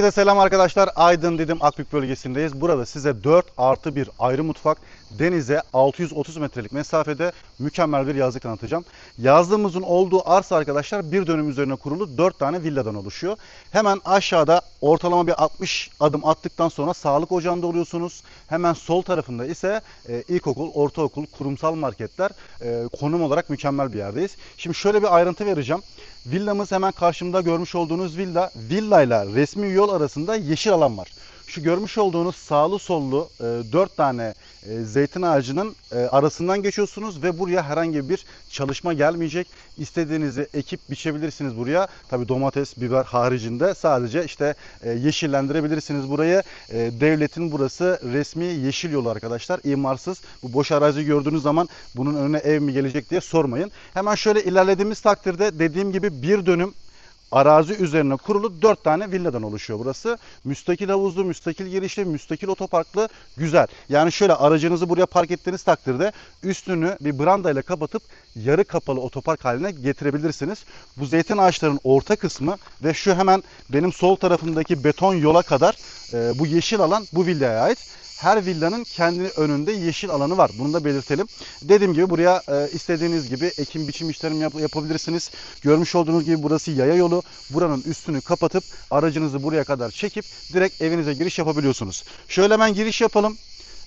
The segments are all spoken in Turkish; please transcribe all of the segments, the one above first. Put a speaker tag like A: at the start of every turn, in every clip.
A: Herkese selam arkadaşlar. Aydın Didim Akbük bölgesindeyiz. Burada size 4 artı 1 ayrı mutfak denize 630 metrelik mesafede mükemmel bir yazlık tanıtacağım. Yazlığımızın olduğu arsa arkadaşlar bir dönüm üzerine kurulu 4 tane villadan oluşuyor. Hemen aşağıda ortalama bir 60 adım attıktan sonra sağlık ocağında oluyorsunuz. Hemen sol tarafında ise e, ilkokul, ortaokul, kurumsal marketler e, konum olarak mükemmel bir yerdeyiz. Şimdi şöyle bir ayrıntı vereceğim. Villamız hemen karşımda görmüş olduğunuz villa. Villa ile resmi yol arasında yeşil alan var. Şu görmüş olduğunuz sağlı sollu 4 tane e, zeytin ağacının e, arasından geçiyorsunuz ve buraya herhangi bir çalışma gelmeyecek. İstediğinizi ekip biçebilirsiniz buraya. Tabi domates, biber haricinde sadece işte e, yeşillendirebilirsiniz burayı. E, devletin burası resmi yeşil yolu arkadaşlar. İmarsız. Bu boş arazi gördüğünüz zaman bunun önüne ev mi gelecek diye sormayın. Hemen şöyle ilerlediğimiz takdirde dediğim gibi bir dönüm arazi üzerine kurulu 4 tane villadan oluşuyor burası. Müstakil havuzlu, müstakil girişli, müstakil otoparklı güzel. Yani şöyle aracınızı buraya park ettiğiniz takdirde üstünü bir brandayla kapatıp yarı kapalı otopark haline getirebilirsiniz. Bu zeytin ağaçlarının orta kısmı ve şu hemen benim sol tarafımdaki beton yola kadar e, bu yeşil alan bu villaya ait her villanın kendi önünde yeşil alanı var. Bunu da belirtelim. Dediğim gibi buraya e, istediğiniz gibi ekim biçim işlerimi yap- yapabilirsiniz. Görmüş olduğunuz gibi burası yaya yolu. Buranın üstünü kapatıp aracınızı buraya kadar çekip direkt evinize giriş yapabiliyorsunuz. Şöyle hemen giriş yapalım.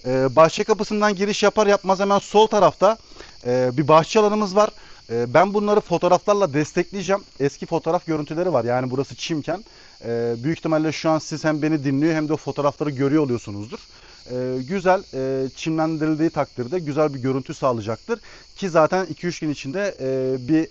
A: E, bahçe kapısından giriş yapar yapmaz hemen sol tarafta e, bir bahçe alanımız var. E, ben bunları fotoğraflarla destekleyeceğim. Eski fotoğraf görüntüleri var. Yani burası çimken. E, büyük ihtimalle şu an siz hem beni dinliyor hem de o fotoğrafları görüyor oluyorsunuzdur e, güzel e, çimlendirildiği takdirde güzel bir görüntü sağlayacaktır. Ki zaten 2-3 gün içinde e, bir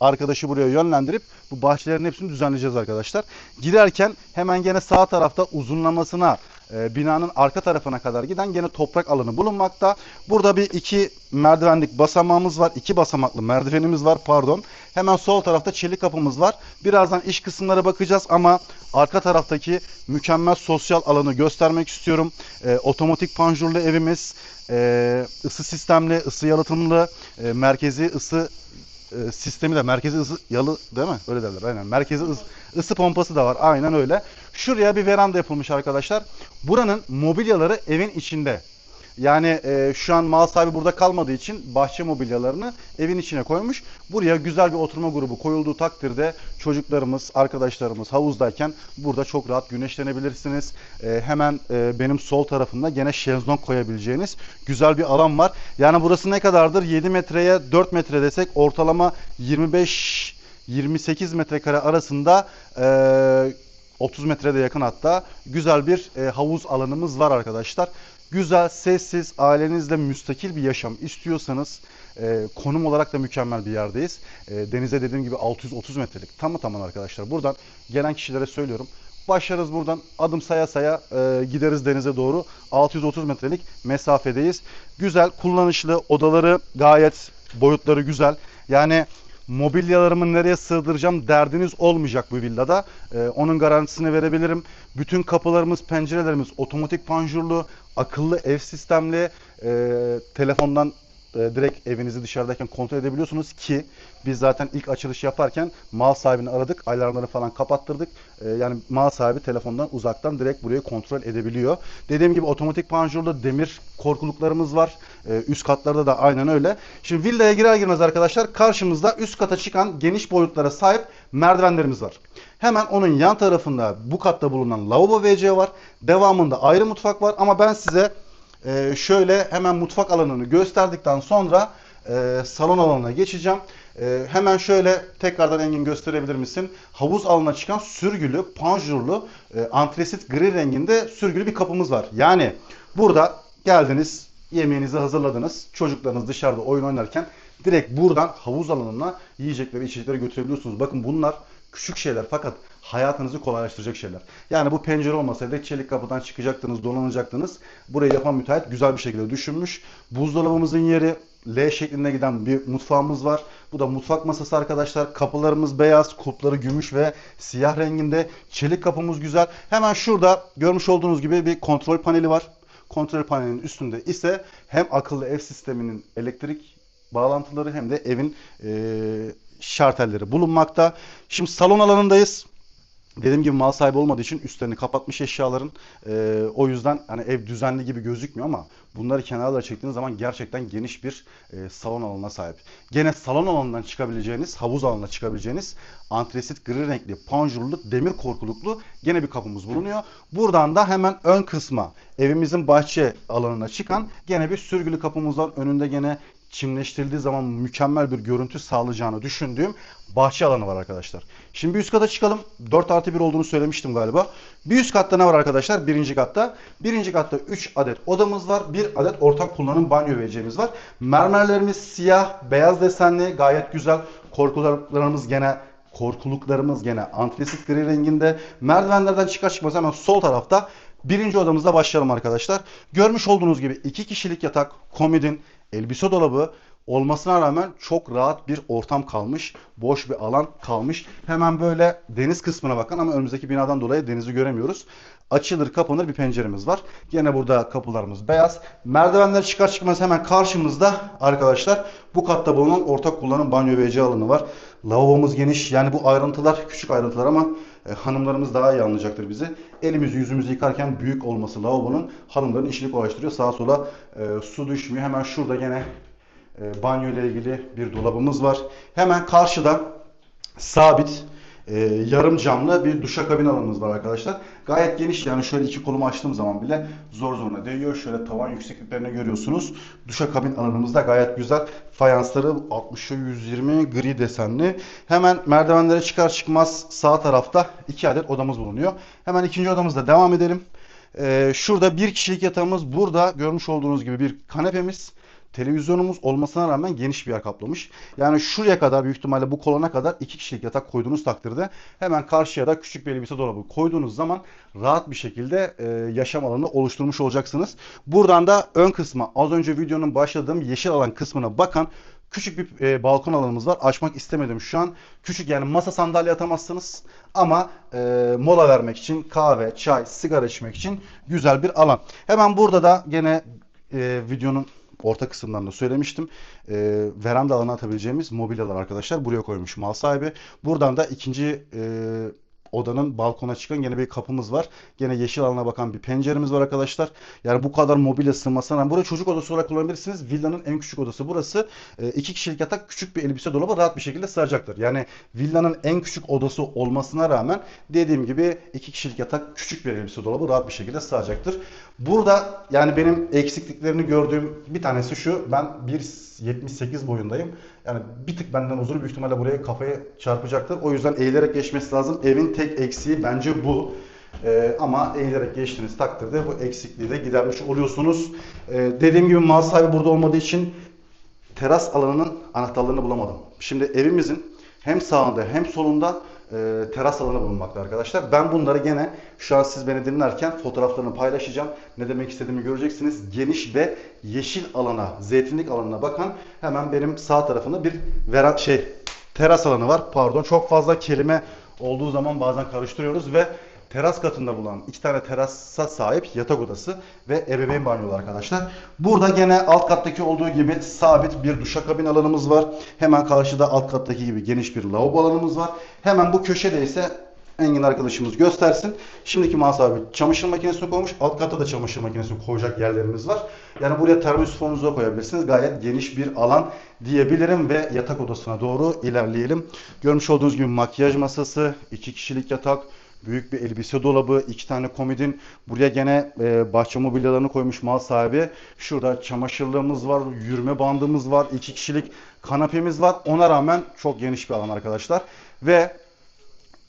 A: arkadaşı buraya yönlendirip bu bahçelerin hepsini düzenleyeceğiz arkadaşlar. Girerken hemen gene sağ tarafta uzunlamasına e, binanın arka tarafına kadar giden gene toprak alanı bulunmakta. Burada bir iki merdivenlik basamağımız var. iki basamaklı merdivenimiz var pardon. Hemen sol tarafta çelik kapımız var. Birazdan iş kısımlara bakacağız ama arka taraftaki mükemmel sosyal alanı göstermek istiyorum. E, otomatik panjurlu evimiz, e, ısı sistemli, ısı yalıtımlı, e, merkezi ısı e, sistemi de merkezi ısı yalı değil mi? Öyle derler aynen. Merkezi ısı, ısı pompası da var. Aynen öyle. Şuraya bir veranda yapılmış arkadaşlar. Buranın mobilyaları evin içinde. Yani e, şu an mal sahibi burada kalmadığı için bahçe mobilyalarını evin içine koymuş. Buraya güzel bir oturma grubu koyulduğu takdirde çocuklarımız, arkadaşlarımız havuzdayken burada çok rahat güneşlenebilirsiniz. E, hemen e, benim sol tarafımda gene şezlong koyabileceğiniz güzel bir alan var. Yani burası ne kadardır? 7 metreye 4 metre desek ortalama 25 28 metrekare arasında e, 30 metrede yakın hatta güzel bir e, havuz alanımız var arkadaşlar. Güzel, sessiz, ailenizle müstakil bir yaşam istiyorsanız e, konum olarak da mükemmel bir yerdeyiz. E, denize dediğim gibi 630 metrelik tamı tamam arkadaşlar. Buradan gelen kişilere söylüyorum. Başlarız buradan adım saya saya e, gideriz denize doğru. 630 metrelik mesafedeyiz. Güzel, kullanışlı, odaları gayet boyutları güzel. Yani mobilyalarımı nereye sığdıracağım derdiniz olmayacak bu villada. Ee, onun garantisini verebilirim. Bütün kapılarımız, pencerelerimiz otomatik panjurlu, akıllı ev sistemli. Ee, telefondan e, direkt evinizi dışarıdayken kontrol edebiliyorsunuz ki biz zaten ilk açılış yaparken mal sahibini aradık, alarmları falan kapattırdık. Ee, yani mal sahibi telefondan uzaktan direkt burayı kontrol edebiliyor. Dediğim gibi otomatik panjurlu demir korkuluklarımız var. Ee, üst katlarda da aynen öyle. Şimdi villaya girer girmez arkadaşlar karşımızda üst kata çıkan geniş boyutlara sahip merdivenlerimiz var. Hemen onun yan tarafında bu katta bulunan lavabo WC var. Devamında ayrı mutfak var ama ben size ee, şöyle hemen mutfak alanını gösterdikten sonra e, salon alanına geçeceğim. Ee, hemen şöyle tekrardan Engin gösterebilir misin? Havuz alanına çıkan sürgülü, panjurlu, e, antresit gri renginde sürgülü bir kapımız var. Yani burada geldiniz, yemeğinizi hazırladınız, çocuklarınız dışarıda oyun oynarken direkt buradan havuz alanına yiyecekleri, içecekleri götürebiliyorsunuz. Bakın bunlar küçük şeyler fakat hayatınızı kolaylaştıracak şeyler. Yani bu pencere olmasaydı çelik kapıdan çıkacaktınız, dolanacaktınız. Burayı yapan müteahhit güzel bir şekilde düşünmüş. Buzdolabımızın yeri L şeklinde giden bir mutfağımız var. Bu da mutfak masası arkadaşlar. Kapılarımız beyaz, kulpları gümüş ve siyah renginde. Çelik kapımız güzel. Hemen şurada görmüş olduğunuz gibi bir kontrol paneli var. Kontrol panelinin üstünde ise hem akıllı ev sisteminin elektrik bağlantıları hem de evin eee şartelleri bulunmakta. Şimdi salon alanındayız. Dediğim gibi mal sahibi olmadığı için üstlerini kapatmış eşyaların. Ee, o yüzden hani ev düzenli gibi gözükmüyor ama bunları kenarlara çektiğiniz zaman gerçekten geniş bir e, salon alanına sahip. Gene salon alanından çıkabileceğiniz, havuz alanına çıkabileceğiniz antresit gri renkli, panjurlu, demir korkuluklu gene bir kapımız bulunuyor. Buradan da hemen ön kısma evimizin bahçe alanına çıkan gene bir sürgülü kapımız var. Önünde gene çimleştirildiği zaman mükemmel bir görüntü sağlayacağını düşündüğüm bahçe alanı var arkadaşlar. Şimdi bir üst kata çıkalım. 4 artı 1 olduğunu söylemiştim galiba. Bir üst katta ne var arkadaşlar? Birinci katta. Birinci katta 3 adet odamız var. Bir adet ortak kullanım banyo vereceğimiz var. Mermerlerimiz siyah, beyaz desenli. Gayet güzel. Korkularımız gene korkuluklarımız gene antresit gri renginde. Merdivenlerden çıkar çıkmaz hemen sol tarafta birinci odamızda başlayalım arkadaşlar. Görmüş olduğunuz gibi iki kişilik yatak, komodin, elbise dolabı olmasına rağmen çok rahat bir ortam kalmış. Boş bir alan kalmış. Hemen böyle deniz kısmına bakın ama önümüzdeki binadan dolayı denizi göremiyoruz. Açılır kapanır bir penceremiz var. Gene burada kapılarımız beyaz. Merdivenler çıkar çıkmaz hemen karşımızda arkadaşlar bu katta bulunan ortak kullanım banyo ve alanı var. Lavabomuz geniş. Yani bu ayrıntılar küçük ayrıntılar ama e, hanımlarımız daha iyi anlayacaktır bizi. Elimizi yüzümüzü yıkarken büyük olması lavabonun hanımların işini kolaylaştırıyor. Sağa sola e, su düşmüyor. Hemen şurada gene e, banyo ile ilgili bir dolabımız var. Hemen karşıda sabit e, yarım camlı bir duşakabin alanımız var arkadaşlar. Gayet geniş yani şöyle iki kolumu açtığım zaman bile zor zoruna değiyor. Şöyle tavan yüksekliklerini görüyorsunuz. Duşakabin alanımız da gayet güzel. Fayansları 60'a 120 gri desenli. Hemen merdivenlere çıkar çıkmaz sağ tarafta iki adet odamız bulunuyor. Hemen ikinci odamızda devam edelim. E, şurada bir kişilik yatağımız. Burada görmüş olduğunuz gibi bir kanepemiz. Televizyonumuz olmasına rağmen geniş bir yer kaplamış. Yani şuraya kadar büyük ihtimalle bu kolona kadar iki kişilik yatak koyduğunuz takdirde hemen karşıya da küçük bir elbise dolabı koyduğunuz zaman rahat bir şekilde e, yaşam alanı oluşturmuş olacaksınız. Buradan da ön kısma az önce videonun başladığım yeşil alan kısmına bakan küçük bir e, balkon alanımız var. Açmak istemedim şu an. Küçük yani masa sandalye atamazsınız ama e, mola vermek için kahve, çay, sigara içmek için güzel bir alan. Hemen burada da gene e, videonun orta kısımdan da söylemiştim. E, veranda alanı atabileceğimiz mobilyalar arkadaşlar buraya koymuş mal sahibi. Buradan da ikinci e, odanın balkona çıkan gene bir kapımız var. Gene yeşil alana bakan bir penceremiz var arkadaşlar. Yani bu kadar mobilya sığmasına rağmen burayı çocuk odası olarak kullanabilirsiniz. Villanın en küçük odası burası. E, iki kişilik yatak küçük bir elbise dolabı rahat bir şekilde sığacaktır. Yani villanın en küçük odası olmasına rağmen dediğim gibi iki kişilik yatak küçük bir elbise dolabı rahat bir şekilde sığacaktır. Burada yani benim eksikliklerini gördüğüm bir tanesi şu. Ben 1.78 boyundayım. Yani bir tık benden uzun büyük ihtimalle buraya kafayı çarpacaktır. O yüzden eğilerek geçmesi lazım. Evin tek eksiği bence bu. Ee, ama eğilerek geçtiğiniz takdirde bu eksikliği de gidermiş oluyorsunuz. Ee, dediğim gibi mal sahibi burada olmadığı için teras alanının anahtarlarını bulamadım. Şimdi evimizin hem sağında hem solunda e, teras alanı bulunmakta arkadaşlar. Ben bunları gene şu an siz beni dinlerken fotoğraflarını paylaşacağım. Ne demek istediğimi göreceksiniz. Geniş ve yeşil alana, zeytinlik alanına bakan hemen benim sağ tarafında bir vera, şey teras alanı var. Pardon çok fazla kelime olduğu zaman bazen karıştırıyoruz ve teras katında bulunan iki tane terasa sahip yatak odası ve ebeveyn banyolu arkadaşlar. Burada gene alt kattaki olduğu gibi sabit bir duşakabin alanımız var. Hemen karşıda alt kattaki gibi geniş bir lavabo alanımız var. Hemen bu köşede ise Engin arkadaşımız göstersin. Şimdiki abi çamaşır makinesini koymuş. Alt katta da çamaşır makinesini koyacak yerlerimiz var. Yani buraya termosifonunuzu da koyabilirsiniz. Gayet geniş bir alan diyebilirim ve yatak odasına doğru ilerleyelim. Görmüş olduğunuz gibi makyaj masası, iki kişilik yatak, Büyük bir elbise dolabı, iki tane komodin. Buraya gene e, bahçe mobilyalarını koymuş mal sahibi. Şurada çamaşırlığımız var, yürüme bandımız var, iki kişilik kanapemiz var. Ona rağmen çok geniş bir alan arkadaşlar. Ve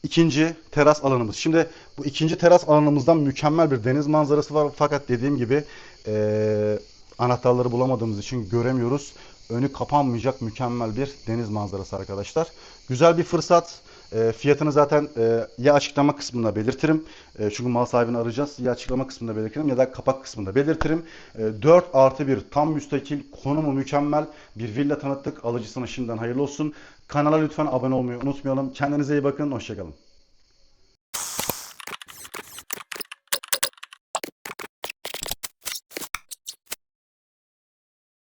A: ikinci teras alanımız. Şimdi bu ikinci teras alanımızdan mükemmel bir deniz manzarası var. Fakat dediğim gibi e, anahtarları bulamadığımız için göremiyoruz. Önü kapanmayacak mükemmel bir deniz manzarası arkadaşlar. Güzel bir fırsat. E, fiyatını zaten e, ya açıklama kısmında belirtirim. E, çünkü mal sahibini arayacağız. Ya açıklama kısmında belirtirim ya da kapak kısmında belirtirim. E, 4 artı 1 tam müstakil konumu mükemmel bir villa tanıttık. Alıcısına şimdiden hayırlı olsun. Kanala lütfen abone olmayı unutmayalım. Kendinize iyi bakın. Hoşçakalın.